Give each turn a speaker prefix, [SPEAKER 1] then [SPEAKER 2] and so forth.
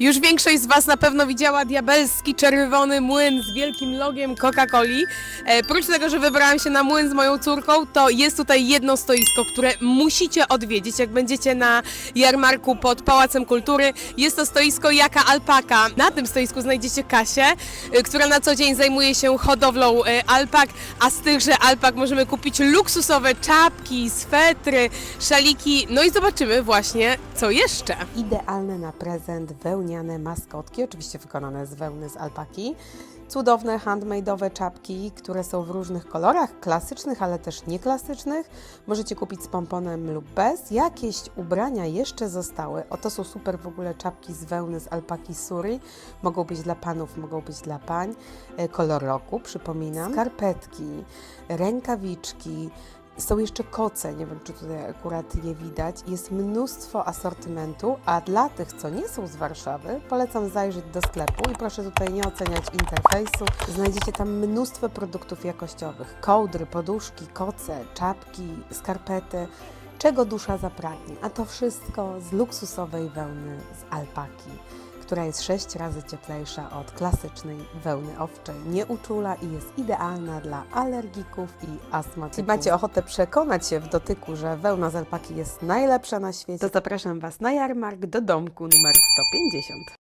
[SPEAKER 1] Już większość z Was na pewno widziała diabelski czerwony młyn z wielkim logiem Coca-Coli. E, prócz tego, że wybrałam się na młyn z moją córką, to jest tutaj jedno stoisko, które musicie odwiedzić, jak będziecie na jarmarku pod Pałacem Kultury. Jest to stoisko Jaka Alpaka. Na tym stoisku znajdziecie Kasię, e, która na co dzień zajmuje się hodowlą e, alpak, a z tychże alpak możemy kupić luksusowe czapki, swetry, szaliki, no i zobaczymy właśnie, co jeszcze. Idealne na prezent wełniane maskotki, oczywiście wykonane z wełny z alpaki. Cudowne handmade'owe czapki, które są w różnych kolorach, klasycznych, ale też nieklasycznych. Możecie kupić z pomponem lub bez. Jakieś ubrania jeszcze zostały. Oto są super w ogóle czapki z wełny z alpaki suri. Mogą być dla panów, mogą być dla pań. E, Kolor roku, przypominam. Skarpetki, rękawiczki, są jeszcze koce, nie wiem czy tutaj akurat je widać. Jest mnóstwo asortymentu, a dla tych, co nie są z Warszawy, polecam zajrzeć do sklepu i proszę tutaj nie oceniać interfejsu. Znajdziecie tam mnóstwo produktów jakościowych: kołdry, poduszki, koce, czapki, skarpety. Czego dusza zapragnie, a to wszystko z luksusowej wełny z alpaki która jest 6 razy cieplejsza od klasycznej wełny owczej. Nie uczula i jest idealna dla alergików i astmatyków. Jeśli macie ochotę przekonać się w dotyku, że wełna z alpaki jest najlepsza na świecie, to zapraszam Was na jarmark do domku numer 150.